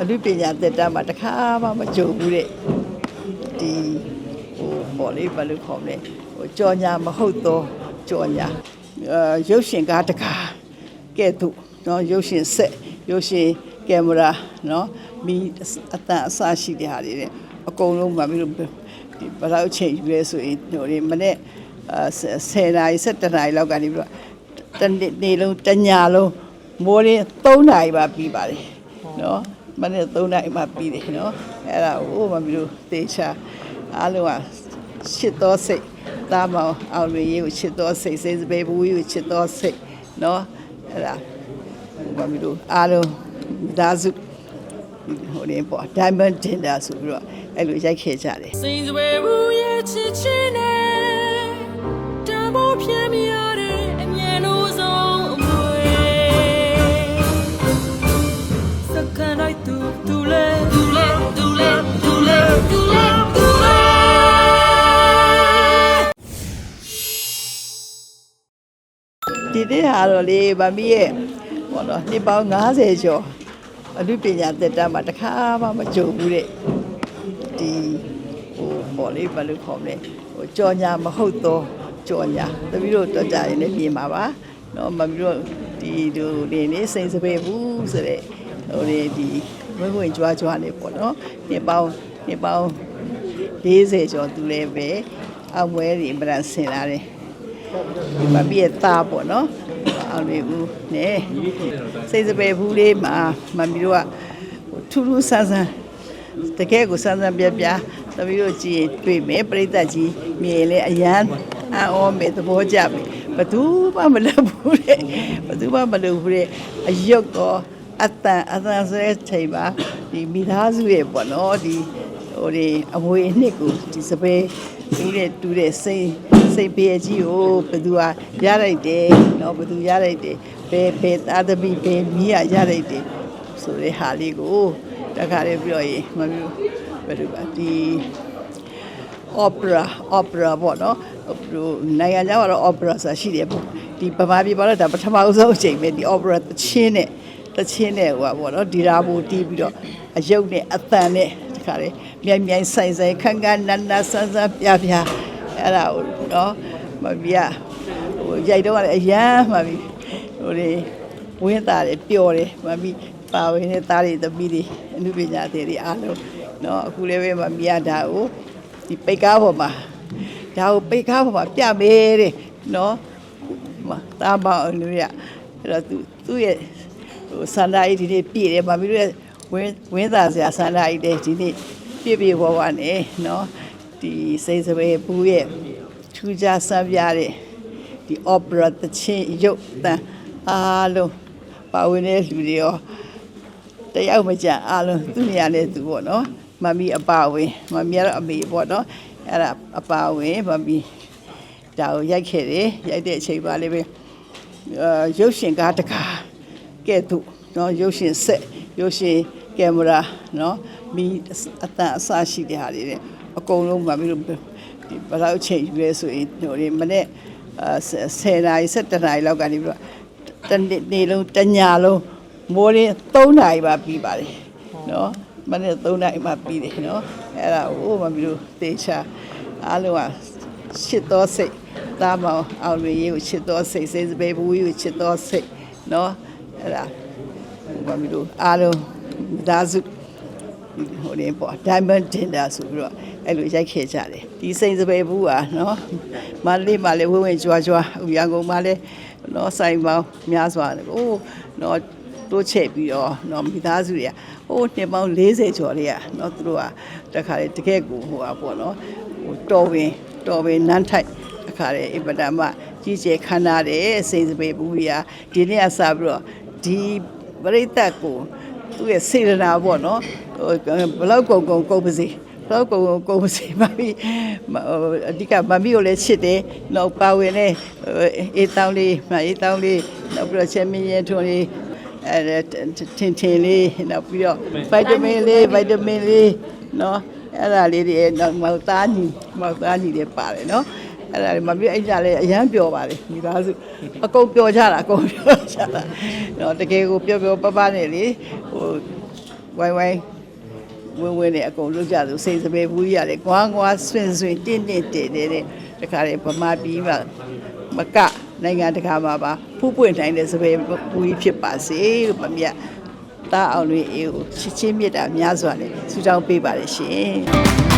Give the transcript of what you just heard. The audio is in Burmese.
အလူပညာတက်တာမှာတစ်ခါမှမကြုံဘူးတဲ့ဒီဟိုပေါ်လေးဘယ်လိုခေါ်မလဲဟိုကြော်ညာမဟုတ်တော့ကြော်ညာအဲရုပ်ရှင်ကားတစ်ခါကဲ့သို့နော်ရုပ်ရှင်ဆက်ရုပ်ရှင်ကင်မရာနော်မီအတန်အစရှိတဲ့ဟာတွေနဲ့အကုန်လုံးမှပြီးတော့ဒီဘယ်လောက်ချိန်ယူလဲဆိုရင်ဟိုဒီမနေ့အဲ10နာရီ17နာရီလောက်ကနေပြီးတော့တနေ့နေ့လုံးတညလုံးမိုးရင်း3နာရီပါပြီးပါတယ်နော် မနေ့3နာရီမှပြီးတယ်နော်အဲ့ဒါဟိုမှပြီးတော့တေချာအားလုံးကရှစ်တော်စိတ်တာမောင်အောင်ရင်းကိုရှစ်တော်စိတ်စိတ်စပယ်ဘူးကိုရှစ်တော်စိတ်နော်အဲ့ဒါဟိုမှပြီးတော့အားလုံးဒါစုဟိုနေပေါ့ diamond dinner ဆိုပြီးတော့အဲ့လိုရိုက်ခဲ့ကြတယ်စိန်စွဲဘူးရဲ့ချစ်ချင်းနဲ့တမိုးပြင်း နေ့ဟာတော့လေမမီးရဲ့ဘောတော့နှစ်ပေါင်း90ကျော်အမှုပညာသက်တမ်းမှာတခါမှမကြုံဘူးတဲ့ဒီဟိုဘောလေးဘာလို့ခေါ်မလဲဟိုကြော်ညာမဟုတ်တော့ကြော်ညာတပီးတို့တော်ကြရင်လည်းမြင်ပါပါနော်မမီးတို့ဒီလိုနေနေစိတ်စပယ်ဘူးဆိုတဲ့ဟိုဒီဒီဝင်ဝင်ကြွားကြွားလေးပေါ့နော်နှစ်ပေါင်းနှစ်ပေါင်း40ကျော်သူလည်းပဲအောင်ပွဲတွေပြန်ဆင်လာတယ် ဒီမှာပြည့်သားပေါ့နော်အောင်လေးဦးနဲစိတ်စပယ်ဘူးလေးမှာမမီတို့ကဟိုထူးထူးဆန်းဆန်းတကယ်ကိုဆန်းဆန်းပြပြသမီးတို့ကြည့်ရင်တွေ့မယ်ပြိတ္တကြီးမြင်လေအရန်အောမယ်သဘောကျပြီဘသူမှမလုပ်ဘူးတဲ့ဘသူမှမလုပ်ဘူးတဲ့အယုတ်တော့အတန်အတန်ဆိုတဲ့ချိန်မှာဒီမိသားစုရဲ့ပေါ့နော်ဒီဟိုဒီအမွေအနှစ်ကိုဒီစပယ်ပြီးတဲ့တူတဲ့စိတ် စိတ်ပေးအကြီးကိုဘသူကရလိုက်တယ်နော်ဘသူရလိုက်တယ်ဘယ်ဘယ်သားသမီးဘယ်မိကရလိုက်တယ်ဆိုတဲ့ဟာလေးကိုတခါလေးပြောရင်မပြောဘယ်လိုပါဒီ opera opera ပေါ့နော်ဟိုနိုင်ငံခြားမှာတော့ opera ဆိုတာရှိတယ်ပေါ့ဒီဗမာပြည်မှာတော့ဒါပထမဆုံးအချိန်ပဲဒီ opera တချင်းနဲ့တချင်းနဲ့ဟိုပါပေါ့နော်ဒီရာဘူတီးပြီးတော့အယုတ်နဲ့အသံနဲ့တခါလေမြိုင်မြိုင်ဆိုင်ဆိုင်ခန်းခန်းနန်းနန်းဆန်းဆန်းပြပြ အဲ့ဒါကိုနော်မပြဟိုရိုက်တော့လည်းအရန်မှပြီဟိုလေဝင်းသားတယ်ပျော်တယ်မပြီးပါဝင်တဲ့သားတွေသမီးတွေအမှုပညာတွေတွေအားလုံးနော်အခုလည်းပဲမမြရတာကိုဒီပိတ်ကားပေါ်မှာဒါကိုပိတ်ကားပေါ်မှာပြမယ်တဲ့နော်မတားပါအောင်လို့ရအဲ့တော့သူသူ့ရဲ့ဟိုစန္ဒာကြီးဒီနေ့ပြည့်တယ်ဗာပြီးတော့ဝင်းဝင်းသားစရာစန္ဒာကြီးတဲ့ဒီနေ့ပြည့်ပြည့်ဝဝနဲ့နော် ဒီစိတ်စပယ်ဘူးရဲ့ထူးခြားဆန်းပြတဲ့ဒီ opera တချင်းရုပ်တန်အားလုံးပါဝင်တဲ့လူတွေရောတယောက်မကြအားလုံးသူ့နေရာနဲ့သူပေါ့နော်မမီအပါဝင်မမီကတော့အမေပေါ့နော်အဲ့ဒါအပါဝင်မမီဒါကိုရိုက်ခဲ့တယ်ရိုက်တဲ့အချိန်ပါလေးပဲအာရုပ်ရှင်ကားတစ်ခါကဲ့သို့နော်ရုပ်ရှင်ဆက်ရုပ်ရှင်ကင်မရာနော် မီအတန်အစရှိတဲ့ဟာတွေနဲ့အကုန်လုံးမမီတို့ဒီဘယ်လောက်ချိန်ယူလဲဆိုရင်ဟိုဒီမနေ့အာ10နာရီ17နာရီလောက်ကနေပြီးတော့တနေ့နေ့လုံးတညလုံးမိုးရင်း3နာရီပါပြီးပါတယ်နော်မနေ့3နာရီမှပြီးတယ်နော်အဲ့ဒါဟိုမမီတို့တေချာအားလုံးကရှစ်တော်စိတ်တာမောင်အောင်ရင်းကိုရှစ်တော်စိတ်စိတ်စပယ်ဘူးကိုရှစ်တော်စိတ်နော်အဲ့ဒါဟိုမမီတို့အားလုံးဒါစု ဟိုနေပေါ့ diamond dinner ဆိုပြီးတော့အဲ့လိုရိုက်ခဲ့ကြတယ်ဒီစိန်စပယ်ဘူးอ่ะเนาะမန္တလေးမှာလည်းဝင်းဝင်းကြွားကြွားဟိုရန်ကုန်မှာလည်းเนาะဆိုင်ပေါင်းများစွာဟိုเนาะတိုးချက်ပြီးတော့เนาะမိသားစုတွေကဟိုနှစ်ပေါင်း40ကျော်တွေကเนาะသူတို့ကတခါလေတကယ့်ကိုဟိုอ่ะပေါ့เนาะဟိုတော်ပင်တော်ပင်နန်းထိုက်တခါလေအပဒမကြီးကျယ်ခမ်းနားတယ်စိန်စပယ်ဘူးကြီးอ่ะဒီနေ့အစားပြီးတော့ဒီပရိသတ်ကို သူ့ရဲ့စေတနာပေါ့နော်ဟို ဘလောက်ကုံကုံကုံပါစေဘလောက်ကုံကုံကုံပါစေမမီဟိုအဓိကမမီကိုလည်းချစ်တယ်နောက်ပါဝင်တဲ့အေးတောင်းလေးမအေးတောင်းလေးနောက်ပြီးတော့ချက်မင်းရဲထွန်းလေးအဲထင်ထင်လေးနောက်ပြီးတော့ဗိုက်တမင်လေးဗိုက်တမင်လေးနော်အဲ့ဒါလေးတွေနောက်မောက်သားညီမောက်သားညီတွေပါတယ်နော်အဲ့ဒါမပြီးအဲ့ကြလဲအရန်ပျော်ပါလေမိသားစုအကုန်ပျော်ကြတာအကုန်ပျော်ကြတာတော့တကယ်ကိုပျော်ပျော်ပပနဲ့လေဟိုဝိုင်းဝိုင်း ဝင်းဝင်းနဲ့အကုန်လုပ်ကြသူစိတ်စပယ်ဘူးရတယ်ကွာကွာဆွင်ဆွင်တင့်တင့်တင့်တဲ့တခါလေဗမာပြည်မှာမကနိုင်ငံတကာမှာပါဖူးပွင့်နိုင်တဲ့စပယ်ဘူးကြီးဖြစ်ပါစေလို့မမြတ်တာအောင်လွင်အေးကိုချစ်ချင်းမြတ်တာများစွာနဲ့ဆုတောင်းပေးပါရရှင်